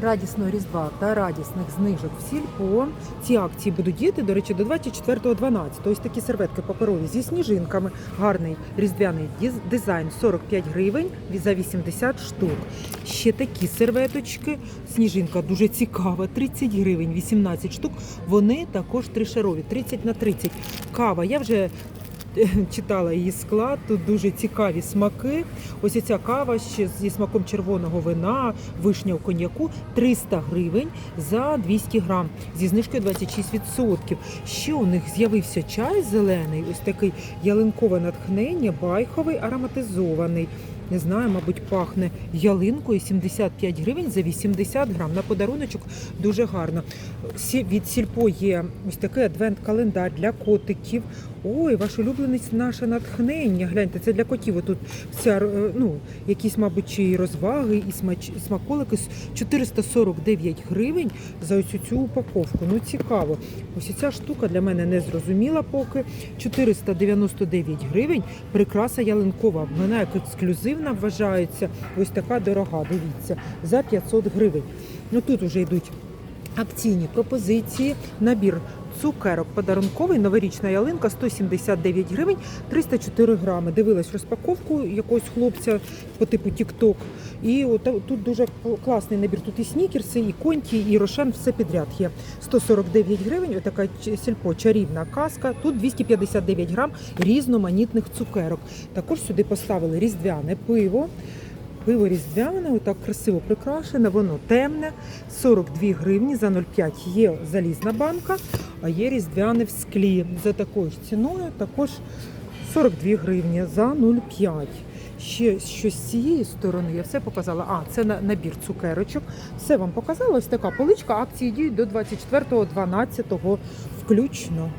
радісного різдва та радісних знижок в сільпо. Ці акції будуть діяти, до речі, до 24.12. Ось такі серветки паперові зі сніжинками. Гарний різдвяний дизайн 45 гривень за 80 штук. Ще такі серветочки. Сніжинка дуже цікава, 30 гривень, 18 штук. Вони також тришарові, 30 на 30. Кава. Я вже читала її склад. Тут дуже цікаві смаки. Ось ця кава ще зі смаком червоного вина, вишня в коньяку 300 гривень за 200 грам зі знижкою 26%. Ще у них з'явився чай зелений, ось такий ялинкове натхнення, байховий, ароматизований. Не знаю, мабуть, пахне ялинкою 75 гривень за 80 грам. На подаруночок дуже гарно. Від сільпо є ось такий адвент-календар для котиків. Ой, ваш улюбленець наше натхнення. Гляньте, це для котів. Тут вся е, ну, якісь, мабуть, і розваги, і смач, смаколики з 449 гривень за ось цю упаковку. Ну цікаво. Ось ця штука для мене не зрозуміла поки. 499 гривень. Прикраса ялинкова. Вона як ексклюзивна вважається. Ось така дорога. Дивіться, за 500 гривень. Ну тут вже йдуть акційні пропозиції. Набір цукерок подарунковий, новорічна ялинка 179 гривень, 304 грами. Дивилась розпаковку якогось хлопця по типу TikTok. І от, тут дуже класний набір. Тут і снікерси, і конті, і рошен, все підряд є. 149 гривень, отака сільпо чарівна каска. Тут 259 грам різноманітних цукерок. Також сюди поставили різдвяне пиво. Пиво різдвяне, отак красиво прикрашене, воно темне, 42 гривні за 0,5 є залізна банка, а є різдвяне в склі. За такою ж ціною також 42 гривні за 0,5. Ще щось з цієї сторони я все показала. А, це на- набір цукерочок. Все вам показала. Ось така поличка. Акції діють до 24.12 включно.